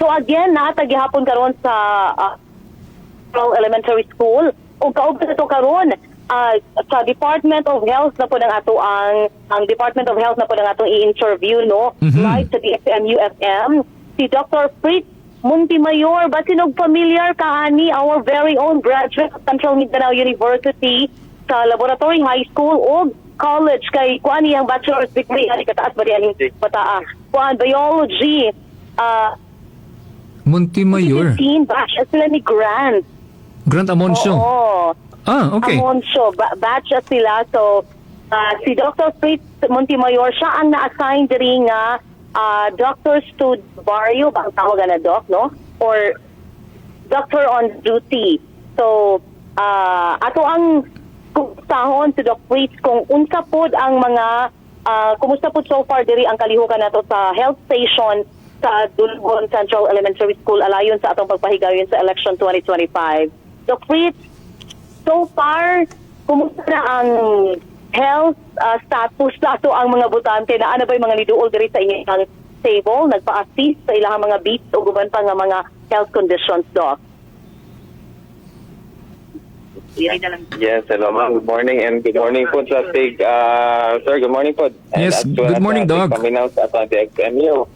So again, naatag gihapon karon sa Central Elementary School. O kauban na to karon ah, sa Department of Health na po ng ato ang ang Department of Health na po ng atong i-interview no? Mhm. live sa DFM UFM si Dr. Fritz Muntimayor ba sinog familiar ka ani our very own graduate of Central Mindanao University sa Laboratory High School o college. Kay kuan ang bachelor's degree? Ani kataas ba diyan bataa? Kuan biology. Ah Montimayor. 15 batch sila ni Grant Grant Amoncio. Oo. Ah, okay. Amoncio, ba- batch at sila. So, ah, si Dr. Fritz Montimayor, siya ang na-assign diri nga ah, Doctor Stud Barrio, ba ang na doc, no? Or Doctor on duty. So, ah, ato ang kustahon si Doc Fritz kung unsa pod ang mga ah, kumusta pod so far diri ang kalihukan nato sa health station sa Dulgon Central Elementary School alayon sa atong pagpahigayon sa election 2025. Doc Fritz, so far, kumusta na ang health uh, status nato ang mga butante na ano ba yung mga niduol diri sa inyong table, nagpa-assist sa ilang mga beats o guban pa nga mga health conditions, Doc? Yes, hello ma'am. Good morning and good morning po sa TIG. Uh, sir, good morning po. Yes, good morning, Doc. TIG Paminaw sa ating XMU.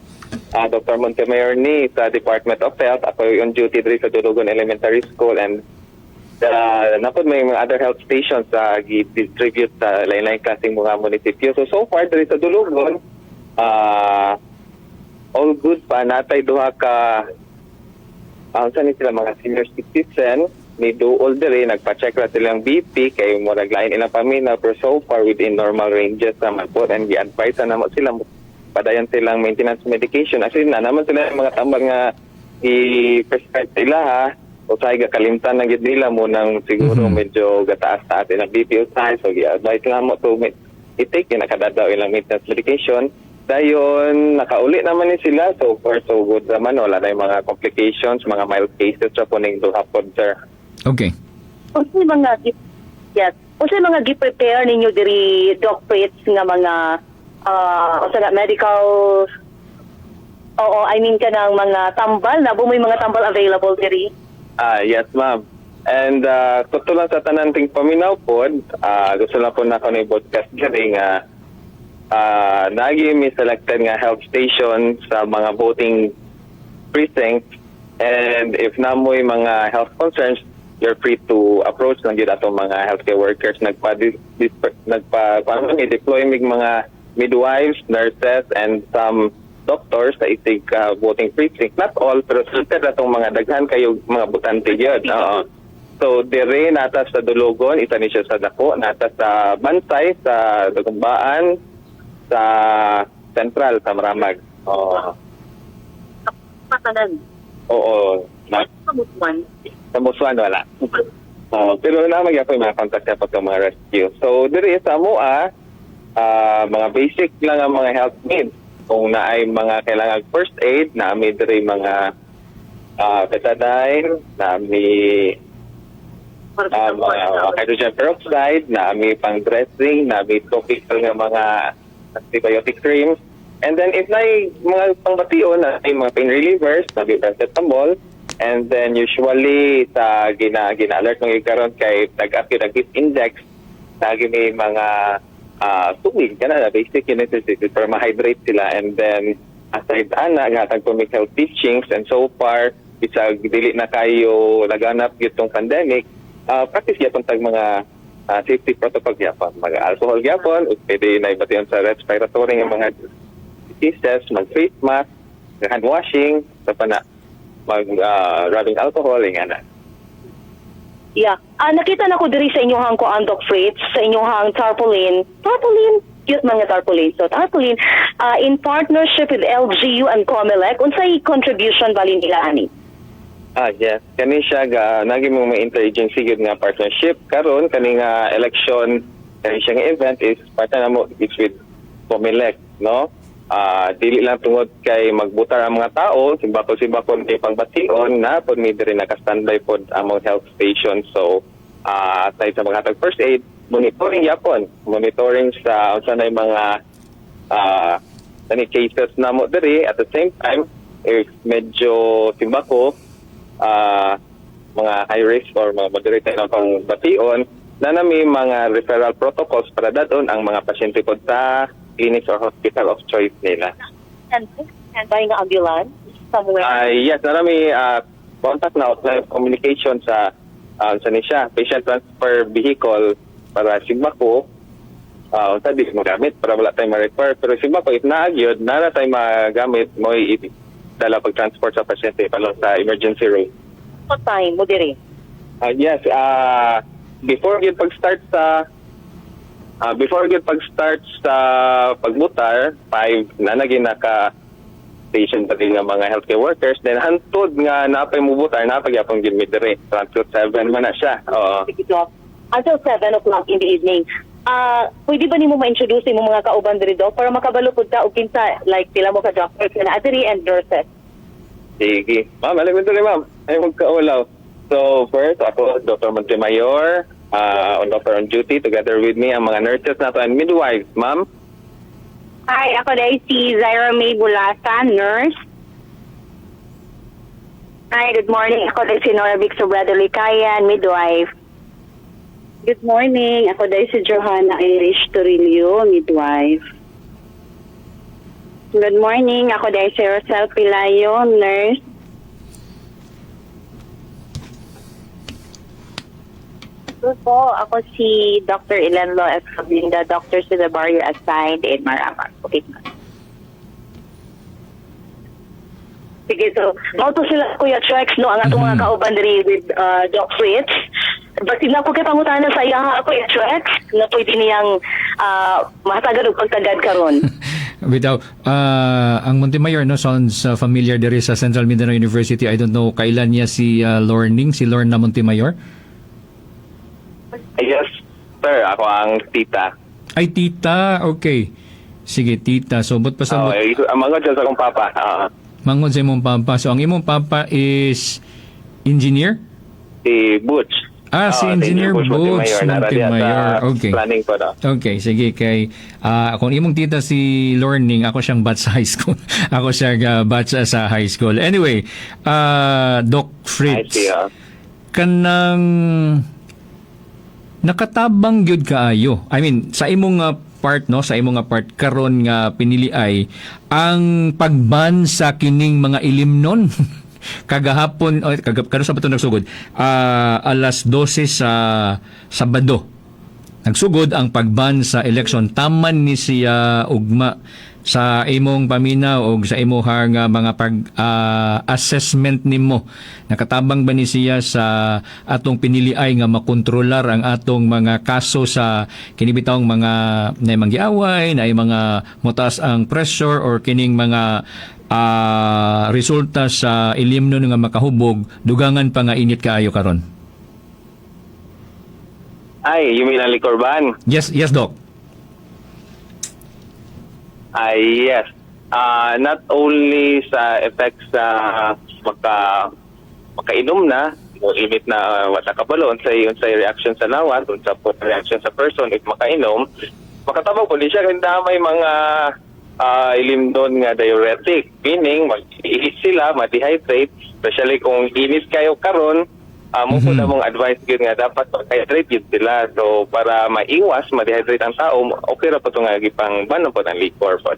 Uh, Dr. Montemayor ni sa Department of Health. Ako yung duty diri sa Dulugon Elementary School and uh, napod may mga other health stations sa gi-distribute sa lain-lain klaseng mga munisipyo. So, so far diri sa Dulugon, uh, all good pa. Natay duha ka ang sa sila mga senior citizen ni duol diri nagpa-check ra silang BP kay murag lain ilang pamina pero so far within normal ranges naman po and gi-advise na mo sila padayon silang maintenance medication. Actually na naman sila yung mga tambal nga i-prescribe sila ha? Usay ga kalimtan na gid nila mo nang siguro Mhm. medyo gataas ta atin ang BP usay so gi-advise na mo to i-take yung nakadadaw ilang maintenance medication. Dayon nakauli naman ni sila. So far so good naman. Wala na yung mga complications mga mild cases sa puning duhapon sir. Okay. Unsa yung mga yes, unsa yung mga gi-prepare ninyo diri Doc Fritz nga mga uh, unsa nga medical Oo, I mean ka ng mga tambal na bumoy mga tambal available diri. Ah, yes, ma'am. And uh, kuto lang sa tanan ting paminaw pod, ah, gusto lang po na ako ni podcast diri nga ah nagi mi selected nga health station sa mga voting precincts and if namoy mga health concerns you're free to approach lang gyud ato mga healthcare workers nagpa nagpa ni deploy mig mga midwives, nurses and some doctors sa itig uh, voting precinct. Not all, pero selected na itong mga daghan kayo mga butante yun. Oo. So, dire nata sa Dulugon, isa ni siya sa Dako, nata sa Bansay, sa Dagumbaan, sa Central, sa Maramag. Oo. Patanan. Oo. Na, Kamutuan. sa Muswan, wala. Oo. pero na po yung mga contact niya pag mga rescue. So, dire sa MOA, ah, mga basic lang ang mga health needs. Kung na ay mga kailangan first aid, na may dire mga uh, betadine, na may uh, mga hydrogen peroxide, na may pang dressing, na may topical nga mga antibiotic creams. And then if na mga pangbation na may mga pain relievers, na paracetamol, and then usually sa gina gina-alert ng karon kay acute index, lagi may mga tubig kana na basic necessities para ma-hydrate sila. And then aside ana gatag po may health teachings and so far bisag dili na kayo laganap gitong pandemic uh, practice gyapon tag mga uh, safety protocol gyapon. Mga alcohol gyapon ug pwede na ibatiyon sa respiratory nga mga diseases mag face mask hand washing sa pana mag uh, rubbing alcohol nga na Yeah. Ah, nakita na ko diri sa inyong ko ang Doc Fritz, sa inyong tarpaulin. Tarpaulin? Cute mga tarpaulin. So, tarpaulin, ah, in partnership with LGU and COMELEC, unsay contribution bali nila ani? Ah, yes. Kani siya ga nagi mo may interagency gud nga partnership karon kani nga election kani siya nga event is partner na mo is with Comelec, no? Ah, dili lang tungod kay magbutar ang mga tao, simbako simbako kay pangbation na pud mi diri naka-standby pod among health station. So, ah aside sa mga first aid, monitoring yapon, monitoring sa unsa na mga ah kani cases na mo diri at the same time if medyo timbako, ah, mga high risk or mga moderate na pang bation, na nami mga referral protocols para dadon ang mga pasyente po sa clinics or hospital of choice nila. And, and buying an ambulance somewhere. Ay yes, narami ah, contact na outline communication sa um, sa nisya, patient transfer vehicle para sigbako uh, unta di magamit para wala tayong ma-refer. Pero sigbako if naagyod, nara tayong magamit mo dala pag-transport sa pasyente palo sa emergency room. What time mo diri? Ah, yes, ah before gyud pag-start sa ah, before gyud pag-start sa pagbutar, five na naging naka station pa din nga mga healthcare workers then hantod nga napay mubutar napay gyapon gyud mi dire until 7 man na siya. Oo. Until 7 o'clock in the evening. Ah, pwede ba nimo ma-introduce mo mga kauban diri Doc para makabalo pud ka og kinsa like pila mo ka doctors na adiri and nurses. Sige. Ma'am, alam mo diri ma'am. Ay magkaulaw. So first ako Dr. Montemayor, uh, on doctor on duty together with me ang mga nurses nato and midwives, ma'am. Hi, ako dahil si Zaira May Bulasa, nurse. Hi, good morning. Ako dahil si Nora Bixo Bradley Kayan, midwife. Good morning. Ako dahil si Johanna Irish Torillo, midwife. Good morning. Ako dahil si Rosel Pilayo, nurse. Good po, ako si Dr. Ilanlo F. Cabinda, Doctor to the Barrier assigned in Maramak. Okay. Sige, so, mauto sila Kuya Trex, no, ang atong mga kauban diri with uh, Doc Fritz. Basin na ko kay pangutana sa iya Kuya Trex, na pwede niyang uh, mahatagan og pagtagad karon. Without, ah, ang Montemayor, no, sounds uh, familiar there sa Central Mindanao University. I don't know, kailan niya si uh, Lorning, si Lorna Montemayor? Yes, sir. Ako ang tita. Ay, tita, okay. Sige, tita. So, ba't pa sa... Oh, eh, ang mga dyan sa akong papa. Ah, Mangon sa imong papa. So, ang imong papa is engineer? si Butch. Ah, si Oh, Engineer Butch Montemayor. Okay. Planning po na. Okay, sige kay ah kung imong tita si Learning, ako siyang batch sa high school. ako siya uh, batch sa high school. Anyway, ah Doc I Fritz. see. ah. kanang nakatabang gyud kaayo. I mean, sa imong nga part no, sa imong nga part karon nga pinili ay ang pagban sa kining mga ilimnon. kagahapon o kag karon sa bato nagsugod ah, alas 12 sa Sabado nagsugod ang pagban sa election taman ni siya ugma sa imong paminaw o sa imuhang nga mga pag ah, assessment nimo. Nakatabang ba ni siya sa atong piniliay nga makontrolar ang atong mga kaso sa kinibitawng mga na manggiaway na mga mutas ang pressure or kining mga ah, resulta sa ilimno nga makahubog dugangan pa nga init kaayo karon Ay, you mean ang liquor ban? yes yes doc Ay, yes. Ah, not only sa effects sa maka makainom na, mo limit na uh, wata kabalo unsay unsay reaction sa lawas, po reaction sa person if makainom, makatabang po siya kay may mga ah, ilimdon nga diuretic, meaning mag-ihis sila, ma-dehydrate, especially kung init kayo karon, uh, mo Mhm. na mong advice yun nga dapat mag-hydrate yun sila. So, para maiwas, ma-dehydrate ang tao, okay ra po ito nga gipang ban po ng liquor po.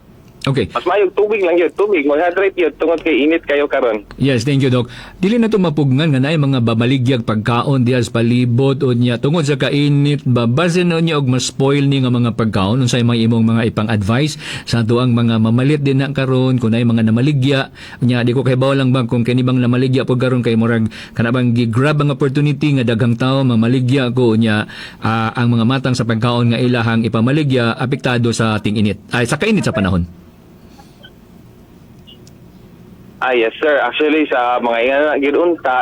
Okay Mas mayog tubig lang yun, tubig, mag-hydrate yun, tungod kay init kayo karon. Yes, thank you, Doc. Dili na to mapugnan nga naay mga babaligyag pagkaon diya sa palibot o niya tungod sa kainit babasin na niya og ma-spoil ni nga mga pagkaon unsay mga imong mga ipang advice sa tuang mga mamalit din na karon kun ay mga namaligya nya di ko kahibaw lang bang kung kani bang namaligya pud karon kay murag kana bang gi-grab ang opportunity nga daghang tawo mamaligya ko nya ah, ang mga matang sa pagkaon nga ilahang ipamaligya apektado sa ating init ay sa kainit sa panahon. Ah, yes sir. Actually, sa mga nga gidunta,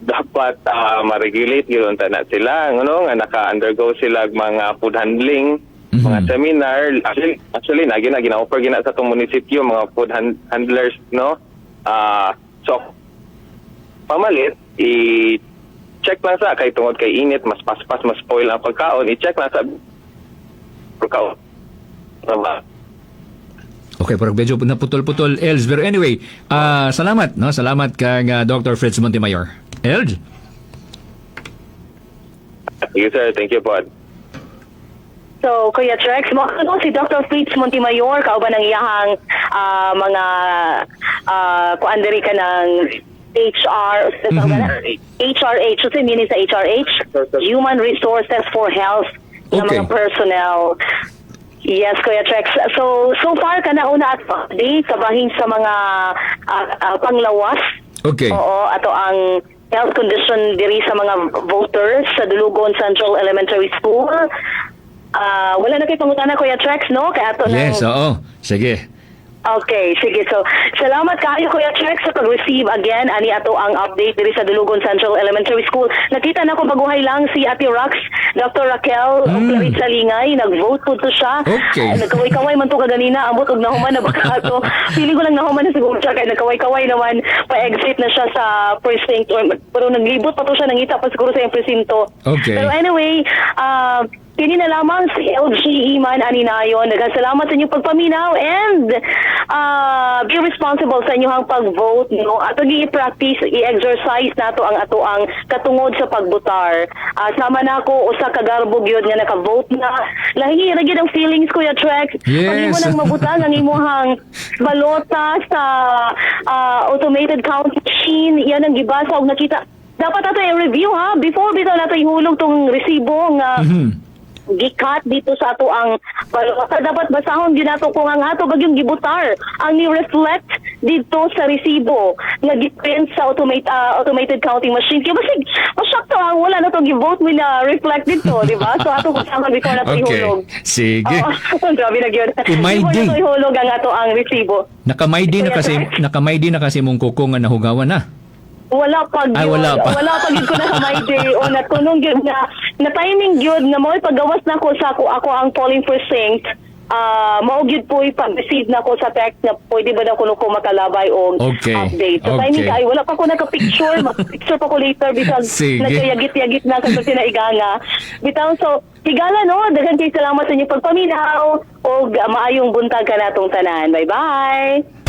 dapat ah, ma-regulate gidunta na sila. Ano, nga naka-undergo sila mga food handling, mga Mhm. seminar. Actually, actually na gina gina-offer gina sa itong munisipyo, mga food han- handlers, no? Ah, so, pamalit, i check lang sa kay tungod kay init mas paspas mas spoil ang pagkaon i-check lang sa pagkaon Tama. Okay, parang medyo naputol-putol, Els. Pero anyway, ah, salamat, no? Salamat kang ah, Dr. Fritz Montemayor. Els? Sige sir, thank you po. So, Kuya Trex, mo ano si Dr. Fritz Montemayor, kauban ng iyahang ah, mga uh, kuandari ka ng HR, Mhm. HRH, so meaning sa HRH, Human Resources for Health ng Okay. mga personnel. Yes, Kuya Trex. So, so far ka na una at update kabahin sa mga ah, ah, panglawas Okay. Oo, ato ang health condition diri sa mga voters sa Dulugon Central Elementary School. Ah, wala na kay pangutana Kuya Trex, no? Kaya ato Yes, nang- oo. Sige. Okay, sige. So, salamat kayo Kuya Trex sa pag-receive again ani ato ang update diri sa Dulugon Central Elementary School. Nakita na ko baguhay lang si Ate Rox, Dr. Raquel Mm. Claritza Lingay, nag-vote po to siya. Okay. Nagkaway-kaway man to kaganina, ambot og nahuman na baka to. Feeling ko lang nahuman na siguro siya kaya nagkaway-kaway naman pa-exit na siya sa precinct or, pero naglibot pa to siya nangita pa siguro sa iyang presinto. Okay. Pero anyway, uh, Kini na lamang si LG Iman Aninayon. Nagkasalamat sa inyong pagpaminaw and uh, be responsible sa inyong pag-vote. No? Ato i-practice, i-exercise nato ang ato ang katungod sa pagbutar. Uh, sama na ako usa ka garbog yun nga naka-vote na. Lahi gyud ang feelings ko ya Trex. Yes. Pag imo nang mabutang ang imuhang balota sa uh, automated count machine, yan ang gibasa og nakita dapat ato i-review ha before bitaw nato ihulog tong resibo nga Mhm. Gikat dito sa ato ang balota dapat basahon gyud nato kung ang ato bagyong gibutar ang ni-reflect dito sa resibo nga giprint sa automate ah, automated counting machine kaya basig masyak to ang wala na to gi-vote mo na reflect dito di ba so ato kasama before nato Okay. ihulog Sige. Oo, grabe na gyud before nato ihulog ang ato ang resibo Nakamaydi na Kuya kasi Trex. nakamaydi na kasi mong kuko nga nahugawan na. Wala pa gyud Ay, wala pa. wala pa gyud ko na sa my day o natunong gyud na na timing gyud nga mo paggawas na ko sa ako ako ang polling precinct ah mao gyud po pag-receive na ko sa text na pwede ba na kuno ko makalabay og Okay. update. So Okay. timing kay wala pa ko naka-picture, mag-picture pa ko later because Sige. nagayagit-yagit na sa sinaiganga. Bitaw so higala no, daghan kay salamat sa inyong pagpaminaw og ah, maayong buntag ka natong tanan. Bye-bye.